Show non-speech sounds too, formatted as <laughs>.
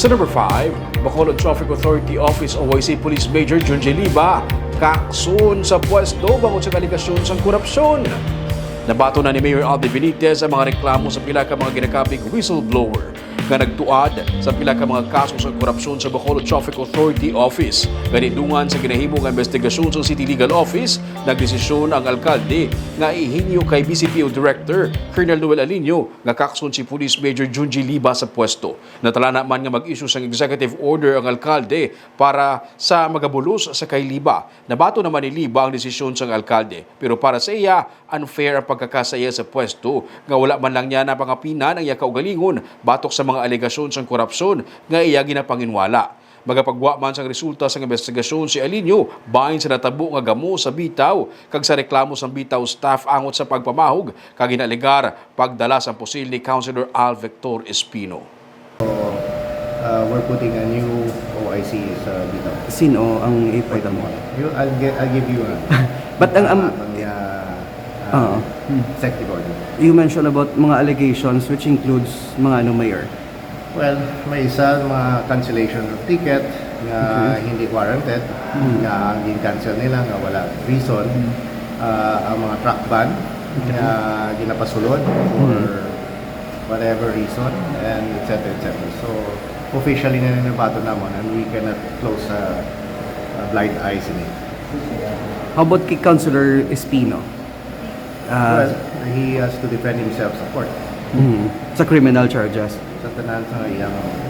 Sa number 5, Bacolod Traffic Authority Office OYC Police Major Junji Liba, kaksun sa pwesto bangod sa kaligasyon sa korupsyon. Nabato na ni Mayor Alde Benitez ang mga reklamo sa pila ka mga ginakabig whistleblower nga nagtuad sa pila ka mga kaso sa korupsyon sa Bacolod Traffic Authority Office. Ganidungan sa ginahimong investigasyon sa City Legal Office, nagdesisyon ang alkalde nga ihinyo kay BCPO Director Colonel Noel Alinio nga kakson si Police Major Junji Liba sa pwesto. Natala naman nga mag-issue sang executive order ang alkalde para sa magabulos sa kay Liba. Nabato naman ni Liba ang desisyon sa alkalde. Pero para sa iya, unfair ang pagkakasaya sa pwesto nga wala man lang niya na pangapinan ang iya kaugalingon batok sa mga alegasyon sa korupsyon nga iya ginapanginwala. Magapagwa man sang resulta sa investigasyon si Alinio bahin sa natabo nga gamo sa bitaw kag sa reklamo sa bitaw staff angot sa pagpamahog kag ginalegar pagdala sa pusil ni Councilor Al Victor Espino. uh, we're putting a new OIC sa Bitaw. Sino ang ipwede mo? You, I'll, get, I'll give you a, <laughs> But ang, um, uh, Oo. executive order. you mentioned about mga allegations which includes mga ano, mayor. Well, may isa mga cancellation of ticket nga hindi warranted, nga ang cancel nila nga wala reason. Uh, ang mga truck ban nga ginapasulod for whatever reason and etc. etc. So officially na ninabato naman and we cannot close a, a blind eyes in it. How about kay Councilor Espino? Ah, well, he has to defend himself sa court. mhm, sa criminal charges. 就跟单车一样哦。